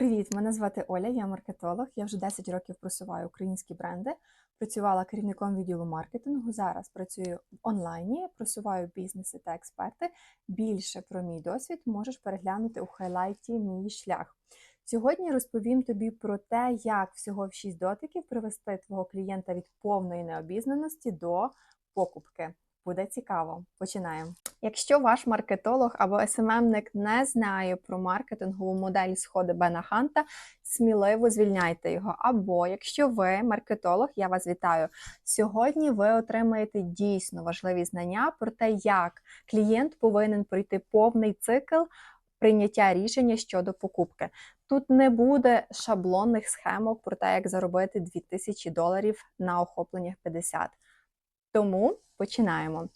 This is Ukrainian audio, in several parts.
Привіт, мене звати Оля, я маркетолог. Я вже 10 років просуваю українські бренди. Працювала керівником відділу маркетингу. Зараз працюю в онлайні, просуваю бізнеси та експерти. Більше про мій досвід можеш переглянути у хайлайті Мій шлях. Сьогодні розповім тобі про те, як всього в 6 дотиків привести твого клієнта від повної необізнаності до покупки. Буде цікаво. Починаємо. Якщо ваш маркетолог або СММник не знає про маркетингову модель сходи Бена Ханта, сміливо звільняйте його. Або якщо ви маркетолог, я вас вітаю. Сьогодні ви отримаєте дійсно важливі знання про те, як клієнт повинен пройти повний цикл прийняття рішення щодо покупки. Тут не буде шаблонних схемок про те, як заробити 2000 доларів на охопленнях 50. Тому починаємо.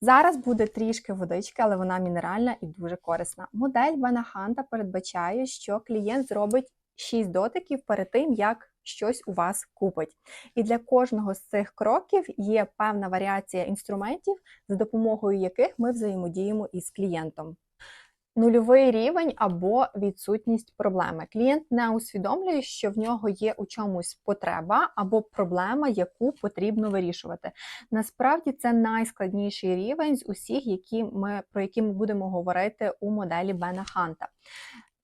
Зараз буде трішки водички, але вона мінеральна і дуже корисна. Модель Бена Ханта передбачає, що клієнт зробить 6 дотиків перед тим, як щось у вас купить. І для кожного з цих кроків є певна варіація інструментів, за допомогою яких ми взаємодіємо із клієнтом. Нульовий рівень або відсутність проблеми. Клієнт не усвідомлює, що в нього є у чомусь потреба або проблема, яку потрібно вирішувати. Насправді це найскладніший рівень з усіх, які ми, про які ми будемо говорити у моделі Бена Ханта.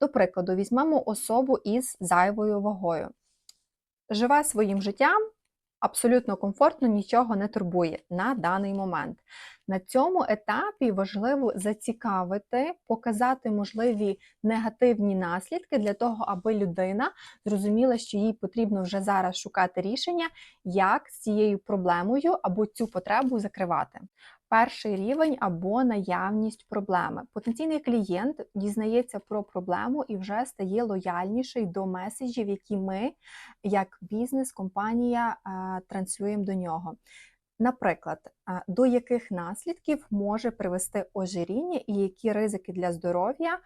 До прикладу, візьмемо особу із зайвою вагою. Живе своїм життям, абсолютно комфортно, нічого не турбує на даний момент. На цьому етапі важливо зацікавити, показати можливі негативні наслідки для того, аби людина зрозуміла, що їй потрібно вже зараз шукати рішення, як з цією проблемою або цю потребу закривати. Перший рівень або наявність проблеми. Потенційний клієнт дізнається про проблему і вже стає лояльніший до меседжів, які ми, як бізнес-компанія, транслюємо до нього. Наприклад, до яких наслідків може привести ожиріння і які ризики для здоров'я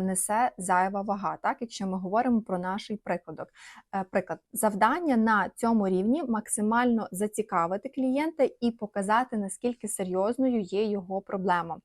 несе зайва вага, так, якщо ми говоримо про наш прикладок. Е, приклад, завдання на цьому рівні максимально зацікавити клієнта і показати, наскільки серйозною є його проблема.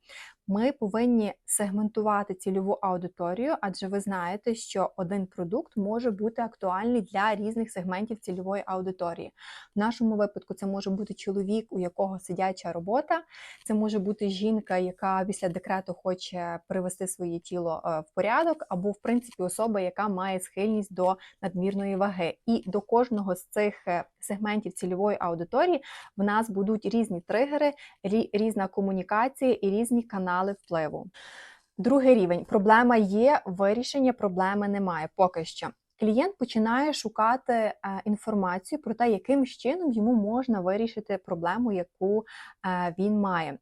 Ми повинні сегментувати цільову аудиторію, адже ви знаєте, що один продукт може бути актуальний для різних сегментів цільової аудиторії. В нашому випадку це може бути чоловік, у якого сидяча робота, це може бути жінка, яка після декрету хоче привести своє тіло е, в порядок, або, в принципі, особа, яка має схильність до надмірної ваги. І до кожного з цих е, сегментів цільової аудиторії в нас будуть різні тригери, різна комунікація і різні канали впливу. Другий рівень проблема є, вирішення проблеми немає поки що. Клієнт починає шукати е, інформацію про те, яким чином йому можна вирішити проблему, яку е, він має.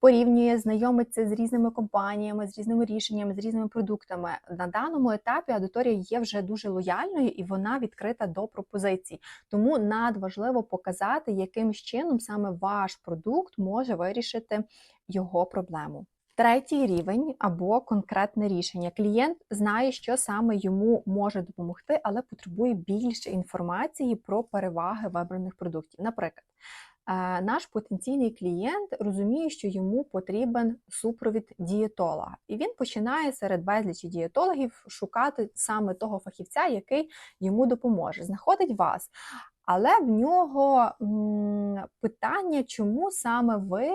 Порівнює, знайомиться з різними компаніями, з різними рішеннями, з різними продуктами. На даному етапі аудиторія є вже дуже лояльною і вона відкрита до пропозицій. Тому надважливо показати, яким чином саме ваш продукт може вирішити його проблему. Третій рівень або конкретне рішення. Клієнт знає, що саме йому може допомогти, але потребує більше інформації про переваги вибраних продуктів. Наприклад, е, наш потенційний клієнт розуміє, що йому потрібен супровід дієтолога, і він починає серед безлічі дієтологів шукати саме того фахівця, який йому допоможе. Знаходить вас. Але в нього питання, чому саме ви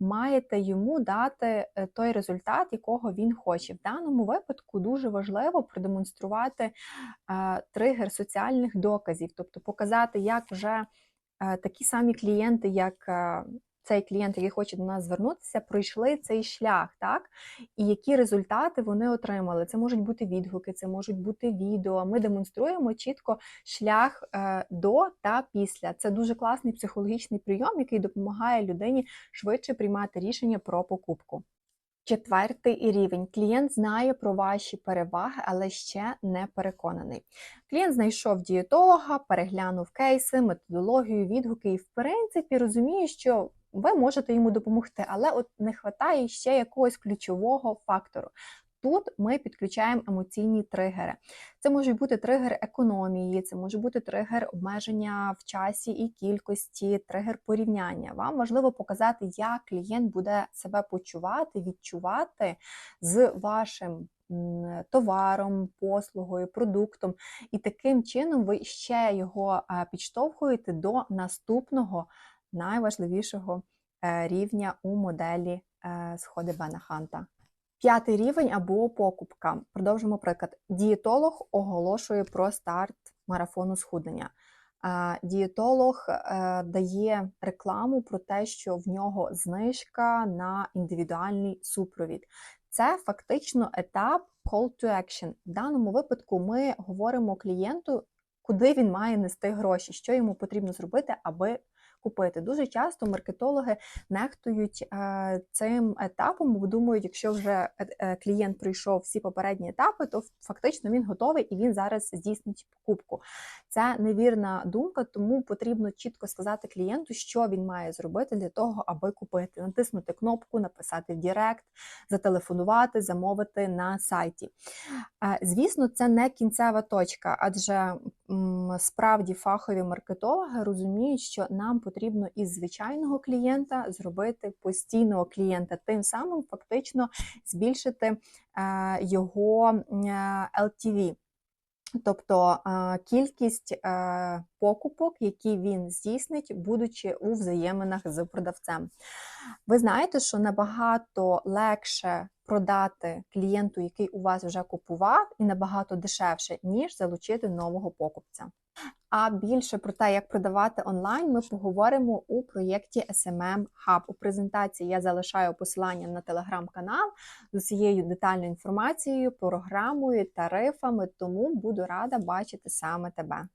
маєте йому дати е, той результат, якого він хоче. В даному випадку дуже важливо продемонструвати е, тригер соціальних доказів, тобто показати, як вже е, такі самі клієнти, як цей клієнт, який хоче до нас звернутися, пройшли цей шлях, так? І які результати вони отримали. Це можуть бути відгуки, це можуть бути відео. Ми демонструємо чітко шлях е, до та після. Це дуже класний психологічний прийом, який допомагає людині швидше приймати рішення про покупку. Четвертий рівень. Клієнт знає про ваші переваги, але ще не переконаний. Клієнт знайшов дієтолога, переглянув кейси, методологію, відгуки і, в принципі, розуміє, що ви можете йому допомогти, але от не вистачає ще якогось ключового фактору. Тут ми підключаємо емоційні тригери. Це можуть бути тригер економії, це може бути тригер обмеження в часі і кількості, тригер порівняння. Вам важливо показати, як клієнт буде себе почувати, відчувати з вашим товаром, послугою, продуктом, і таким чином ви ще його е, підштовхуєте до наступного найважливішого е, рівня у моделі е, сходи Бена Ханта. П'ятий рівень або покупка. Продовжимо приклад. Дієтолог оголошує про старт марафону схуднення. Е, Дієтолог дає рекламу про те, що в нього знижка на індивідуальний супровід. Це фактично етап call to action. В даному випадку ми говоримо клієнту, куди він має нести гроші, що йому потрібно зробити, аби купити. Дуже часто маркетологи нехтують е, цим етапом, бо думають, якщо вже е, е, клієнт пройшов всі попередні етапи, то фактично він готовий і він зараз здійснить покупку. Це невірна думка, тому потрібно чітко сказати клієнту, що він має зробити для того, аби купити. Натиснути кнопку, написати в Директ, зателефонувати, замовити на сайті. Звісно, це не кінцева точка, адже справді фахові маркетологи розуміють, що нам потрібно із звичайного клієнта зробити постійного клієнта, тим самим фактично збільшити е, його LTV. Тобто кількість е, покупок, які він здійснить, будучи у взаєминах з продавцем. Ви знаєте, що набагато легше продати клієнту, який у вас вже купував, і набагато дешевше, ніж залучити нового покупця. А більше про те, як продавати онлайн, ми поговоримо у проєкті SMM Hub. У презентації я залишаю посилання на телеграм-канал з усією детальною інформацією, програмою, тарифами, тому буду рада бачити саме тебе.